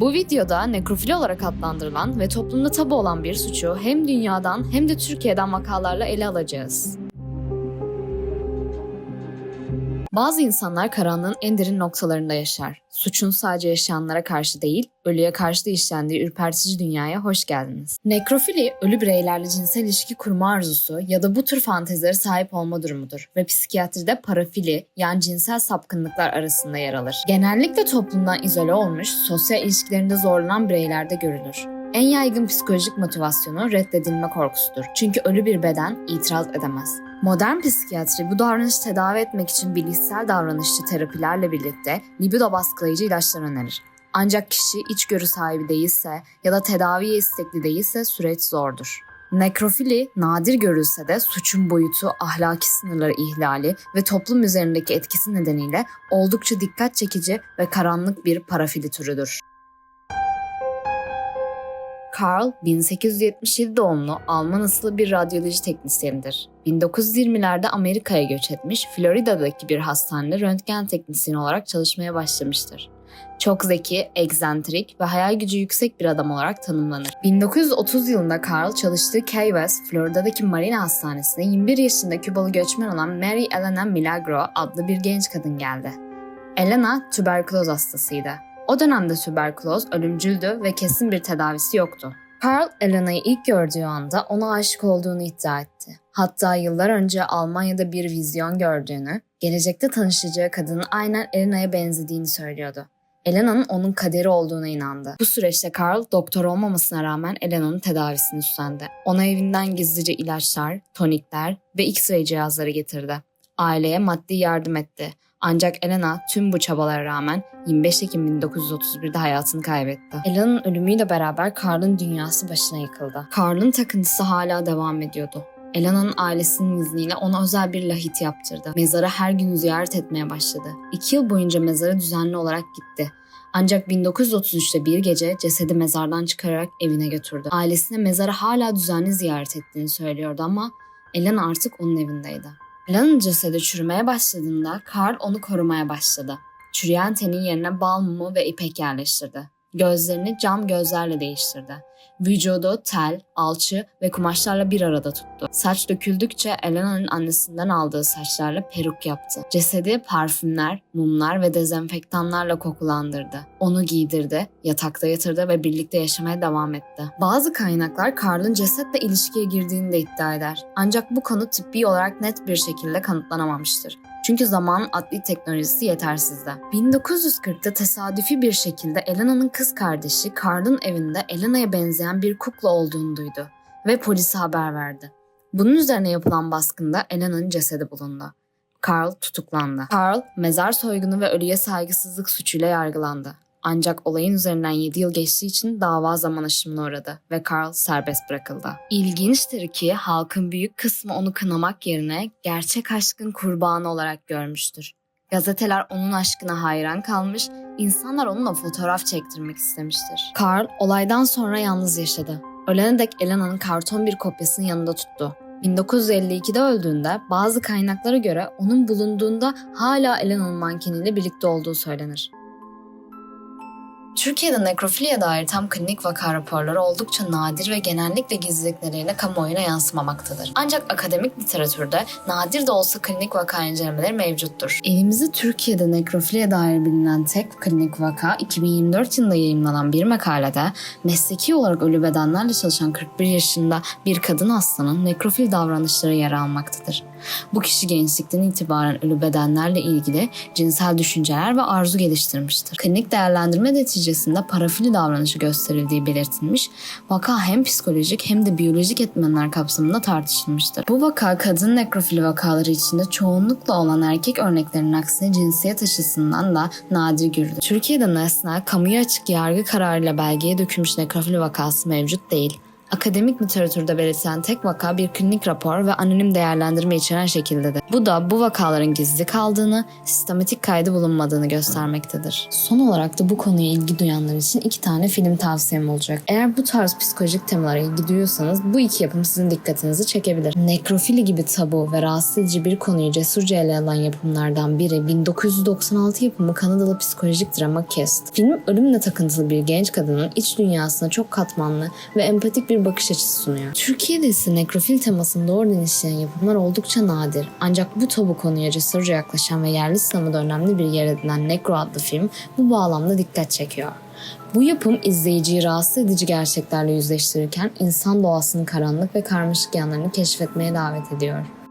Bu videoda nekrofili olarak adlandırılan ve toplumda tabu olan bir suçu hem dünyadan hem de Türkiye'den vakalarla ele alacağız. Bazı insanlar karanlığın en derin noktalarında yaşar. Suçun sadece yaşayanlara karşı değil, ölüye karşı da işlendiği ürpertici dünyaya hoş geldiniz. Nekrofili, ölü bireylerle cinsel ilişki kurma arzusu ya da bu tür fantezilere sahip olma durumudur ve psikiyatride parafili yani cinsel sapkınlıklar arasında yer alır. Genellikle toplumdan izole olmuş, sosyal ilişkilerinde zorlanan bireylerde görülür. En yaygın psikolojik motivasyonu reddedilme korkusudur. Çünkü ölü bir beden itiraz edemez. Modern psikiyatri bu davranışı tedavi etmek için bilişsel davranışçı terapilerle birlikte libido baskılayıcı ilaçlar önerir. Ancak kişi içgörü sahibi değilse ya da tedaviye istekli değilse süreç zordur. Nekrofili nadir görülse de suçun boyutu, ahlaki sınırları ihlali ve toplum üzerindeki etkisi nedeniyle oldukça dikkat çekici ve karanlık bir parafili türüdür. Carl 1877 doğumlu Alman asıllı bir radyoloji teknisyenidir. 1920'lerde Amerika'ya göç etmiş, Florida'daki bir hastanede röntgen teknisyeni olarak çalışmaya başlamıştır. Çok zeki, egzantrik ve hayal gücü yüksek bir adam olarak tanımlanır. 1930 yılında Carl çalıştığı Key West, Florida'daki Marina Hastanesi'ne 21 yaşında Kübalı göçmen olan Mary Elena Milagro adlı bir genç kadın geldi. Elena tüberküloz hastasıydı. O dönemde tüberküloz ölümcüldü ve kesin bir tedavisi yoktu. Carl, Elena'yı ilk gördüğü anda ona aşık olduğunu iddia etti. Hatta yıllar önce Almanya'da bir vizyon gördüğünü, gelecekte tanışacağı kadının aynen Elena'ya benzediğini söylüyordu. Elena'nın onun kaderi olduğuna inandı. Bu süreçte Carl doktor olmamasına rağmen Elena'nın tedavisini üstlendi. Ona evinden gizlice ilaçlar, tonikler ve X-ray cihazları getirdi. Aileye maddi yardım etti. Ancak Elena tüm bu çabalara rağmen 25 Ekim 1931'de hayatını kaybetti. Elena'nın ölümüyle beraber Carl'ın dünyası başına yıkıldı. Carl'ın takıntısı hala devam ediyordu. Elena'nın ailesinin izniyle ona özel bir lahit yaptırdı. Mezarı her gün ziyaret etmeye başladı. İki yıl boyunca mezara düzenli olarak gitti. Ancak 1933'te bir gece cesedi mezardan çıkararak evine götürdü. Ailesine mezarı hala düzenli ziyaret ettiğini söylüyordu ama Elena artık onun evindeydi. Elena'nın cesedi çürümeye başladığında Carl onu korumaya başladı. Çürüyen tenin yerine bal mumu ve ipek yerleştirdi. Gözlerini cam gözlerle değiştirdi. Vücudu tel, alçı ve kumaşlarla bir arada tuttu. Saç döküldükçe Elena'nın annesinden aldığı saçlarla peruk yaptı. Cesedi parfümler, mumlar ve dezenfektanlarla kokulandırdı. Onu giydirdi, yatakta yatırdı ve birlikte yaşamaya devam etti. Bazı kaynaklar Carl'ın cesetle ilişkiye girdiğini de iddia eder. Ancak bu konu tıbbi olarak net bir şekilde kanıtlanamamıştır. Çünkü zamanın adli teknolojisi yetersizdi. 1940'ta tesadüfi bir şekilde Elena'nın kız kardeşi Carl'ın evinde Elena'ya benzeyen bir kukla olduğunu duydu ve polise haber verdi. Bunun üzerine yapılan baskında Elena'nın cesedi bulundu. Carl tutuklandı. Carl, mezar soygunu ve ölüye saygısızlık suçuyla yargılandı. Ancak olayın üzerinden 7 yıl geçtiği için dava zaman aşımına uğradı ve Carl serbest bırakıldı. İlginçtir ki halkın büyük kısmı onu kınamak yerine gerçek aşkın kurbanı olarak görmüştür. Gazeteler onun aşkına hayran kalmış, insanlar onunla fotoğraf çektirmek istemiştir. Carl olaydan sonra yalnız yaşadı. Ölene dek Elena'nın karton bir kopyasını yanında tuttu. 1952'de öldüğünde bazı kaynaklara göre onun bulunduğunda hala Elena'nın mankeniyle birlikte olduğu söylenir. Türkiye'de nekrofiliye dair tam klinik vaka raporları oldukça nadir ve genellikle gizlilik nedeniyle kamuoyuna yansımamaktadır. Ancak akademik literatürde nadir de olsa klinik vaka incelemeleri mevcuttur. Elimizde Türkiye'de nekrofiliye dair bilinen tek klinik vaka 2024 yılında yayımlanan bir makalede mesleki olarak ölü bedenlerle çalışan 41 yaşında bir kadın hastanın nekrofil davranışları yer almaktadır. Bu kişi gençlikten itibaren ölü bedenlerle ilgili cinsel düşünceler ve arzu geliştirmiştir. Klinik değerlendirme neticesinde parafili davranışı gösterildiği belirtilmiş, vaka hem psikolojik hem de biyolojik etmenler kapsamında tartışılmıştır. Bu vaka kadın nekrofili vakaları içinde çoğunlukla olan erkek örneklerinin aksine cinsiyet açısından da nadir görülür. Türkiye'de nesnel, kamuya açık yargı kararıyla belgeye dökülmüş nekrofili vakası mevcut değil. Akademik literatürde belirtilen tek vaka bir klinik rapor ve anonim değerlendirme içeren şekildedir. Bu da bu vakaların gizli kaldığını, sistematik kaydı bulunmadığını göstermektedir. Son olarak da bu konuya ilgi duyanlar için iki tane film tavsiyem olacak. Eğer bu tarz psikolojik temalara ilgi duyuyorsanız bu iki yapım sizin dikkatinizi çekebilir. Nekrofili gibi tabu ve rahatsız edici bir konuyu cesurca ele alan yapımlardan biri 1996 yapımı Kanadalı psikolojik drama Kest. Film ölümle takıntılı bir genç kadının iç dünyasına çok katmanlı ve empatik bir bakış açısı sunuyor. Türkiye'de ise nekrofil temasını doğrudan işleyen yapımlar oldukça nadir. Ancak bu tabu konuya cesurca yaklaşan ve yerli sinemada önemli bir yer edinen Nekro adlı film bu bağlamda dikkat çekiyor. Bu yapım izleyiciyi rahatsız edici gerçeklerle yüzleştirirken insan doğasının karanlık ve karmaşık yanlarını keşfetmeye davet ediyor.